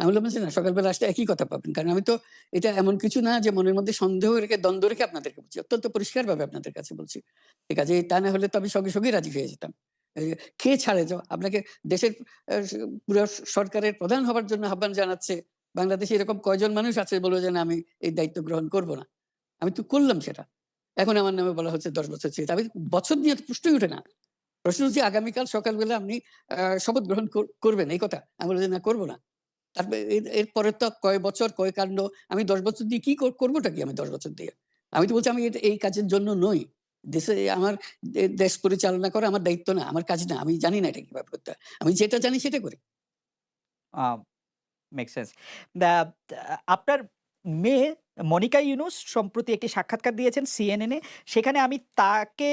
আমি বললাম যে, "না সকালবেলা আসলে একই কথা পাবেন। কারণ আমি তো এটা এমন কিছু না যে মনের মধ্যে সন্দেহ রেখে দ্বন্দ্ব রেখে আপনাদেরকে বলছি। অত্যন্ত পরিষ্কারভাবে আপনাদের কাছে বলছি। ঠিক আছে? তা না হলে তো আমি সঙ্গে, সঙ্গেই রাজি হয়ে যেতাম। কে ছাড়ে য আপনাকে দেশের পুরা সরকারের প্রধান হবার জন্য আহ্বান জানাচ্ছে। বাংলাদেশে এরকম কয়জন মানুষ আছে বলব যে, "না আমি এই দায়িত্ব গ্রহণ করব না।" আমি তো করলাম সেটা। এখন আমার নামে বলা হচ্ছে ১০ বছর চেয়ে। আমি বছর নিয়ে প্রশ্নই ওঠে না। প্রশ্ন হচ্ছে আগামীকাল সকালবেলা আপনি শপথ গ্রহণ করবেন এই কথা। আমি যে, "না করব না।" এরপরে তো কয় বছর, কয় কাণ্ড। আমি ১০ বছর দিয়ে কি কর করবোটা কি আমি ১০ বছর দিয়ে? আমি তো বলছি আমি এই কাজের জন্য নই। দেশে আমার দেশ পরিচালনা করা আমার দায়িত্ব না, আমার কাজ না। আমি জানি না এটা কীভাবে করতে। আমি যেটা জানি সেটা করি। আপনার মেয়ে মনিকা ইউনুস সম্প্রতি একটি সাক্ষাৎকার দিয়েছেন এ। সেখানে আমি তাকে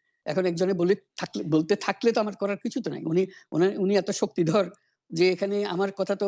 এখন একজনে বলে থাকলে, বলতে থাকলে তো আমার করার কিছু তো নাই। উনি উনি এত শক্তিধর যে এখানে আমার কথা তো